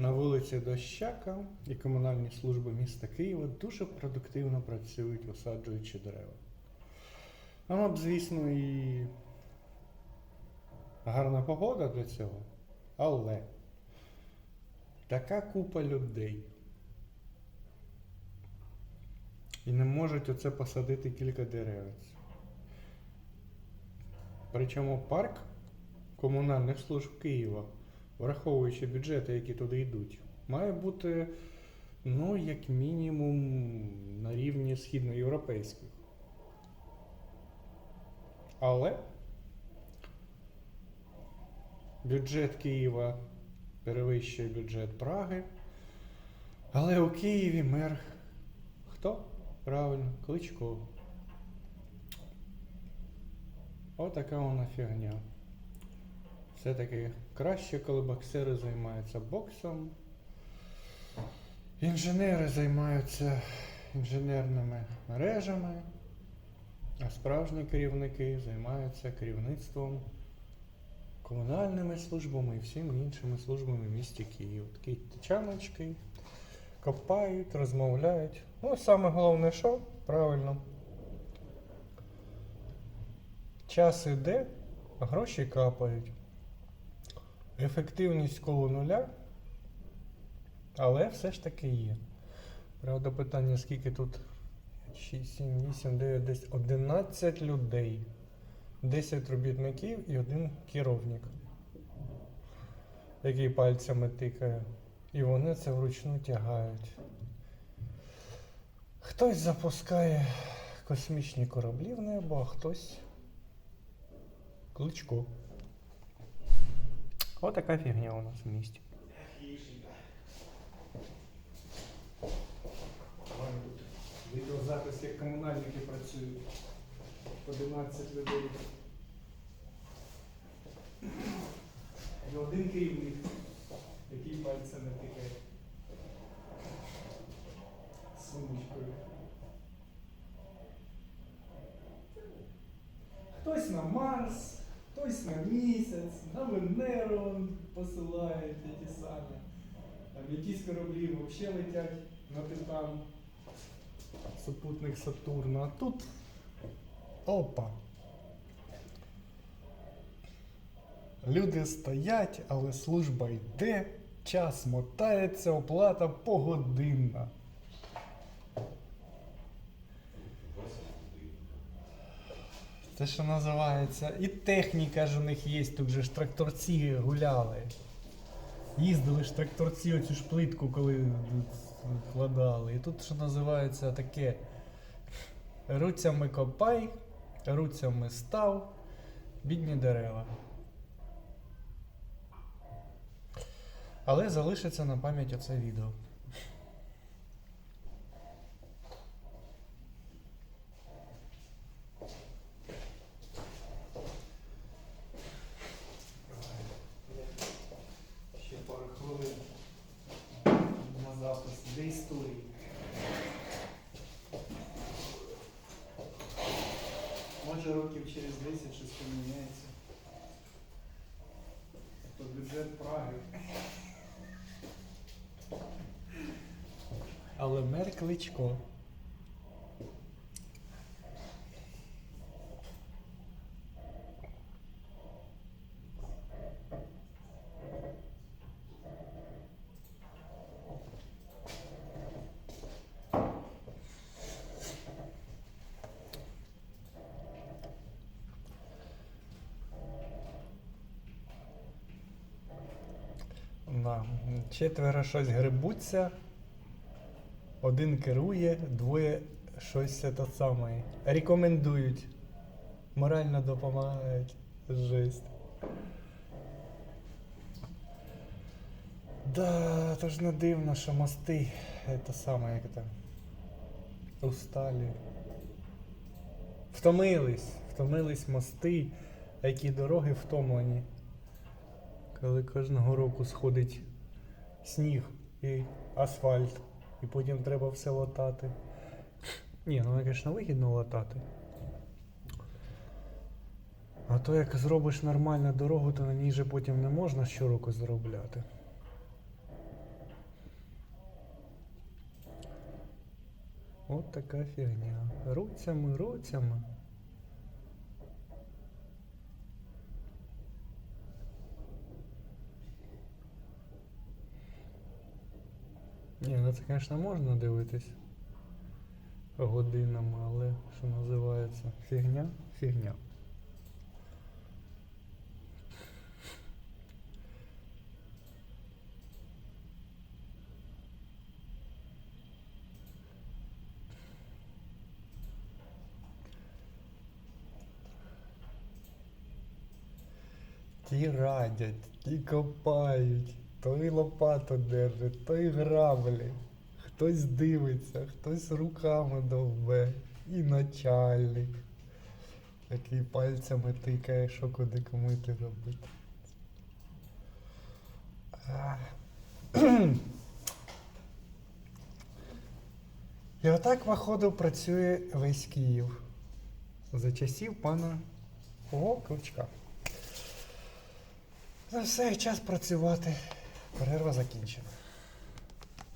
на вулиці Дощака і комунальні служби міста Києва дуже продуктивно працюють, висаджуючи дерева. Воно б, звісно, і гарна погода для цього, але така купа людей. І не можуть оце посадити кілька деревець. Причому парк комунальних служб Києва, враховуючи бюджети, які туди йдуть, має бути, ну, як мінімум, на рівні східноєвропейських. Але бюджет Києва перевищує бюджет Праги. Але у Києві мер хто? Правильно, Кличко. Отака вона фігня. Все-таки краще, коли боксери займаються боксом. Інженери займаються інженерними мережами, а справжні керівники займаються керівництвом комунальними службами і всіми іншими службами в місті Київ. Такі тичаночки копають, розмовляють. Ну, саме головне, що? Правильно. Час іде, а гроші капають. Ефективність коло нуля, але все ж таки є. Правда, питання, скільки тут 6, 7, 8, 9, 10, 11 людей. 10 робітників і один керівник, який пальцями тикає. І вони це вручну тягають. Хтось запускає космічні кораблі в небо, а хтось кличко. Отака фігня у нас в місті. Відеозапис, як комунальники працюють. 11 людей. І один керівник, який пальцями тикає. Сумочкою. Хтось на Марс, хтось на місяць, на Венеру посилають ті самі. Там якісь кораблі взагалі летять на Титан. Супутник Сатурна. А тут опа. Люди стоять, але служба йде, час мотається, оплата погодинна. Це що називається. І техніка ж у них є, тут же ж тракторці гуляли. Їздили ж тракторці оцю ж плитку, коли вкладали. І тут що називається таке. Руцями копай, руцями став, бідні дерева. Але залишиться на пам'ять оце відео. Історії. Може років через 10 щось поміняється. То бюджет Праги. Але мер Кличко. Да. Четверо щось грибуться, один керує, двоє щось те саме. Рекомендують. Морально допомагають. Жесть. Да, то ж не дивно, що мости це саме як там. Усталі. Втомились. Втомились мости, які дороги втомлені. Коли кожного року сходить сніг і асфальт, і потім треба все латати. Ні, ну звісно, вигідно латати. А то як зробиш нормальну дорогу, то на ній же потім не можна щороку заробляти. От така фігня. Руцями, руцями. Ні, ну це, звісно, можна дивитись годинами, але що називається фігня? Фігня. Ті радять, ті копають, той лопату держить, той граблі. Хтось дивиться, хтось руками довбе. І начальник, який пальцями тикає, що куди кому йти робити. І отак, походу, працює весь Київ. За часів пана О, Кличка. Ну все, час працювати. Перерва закінчена.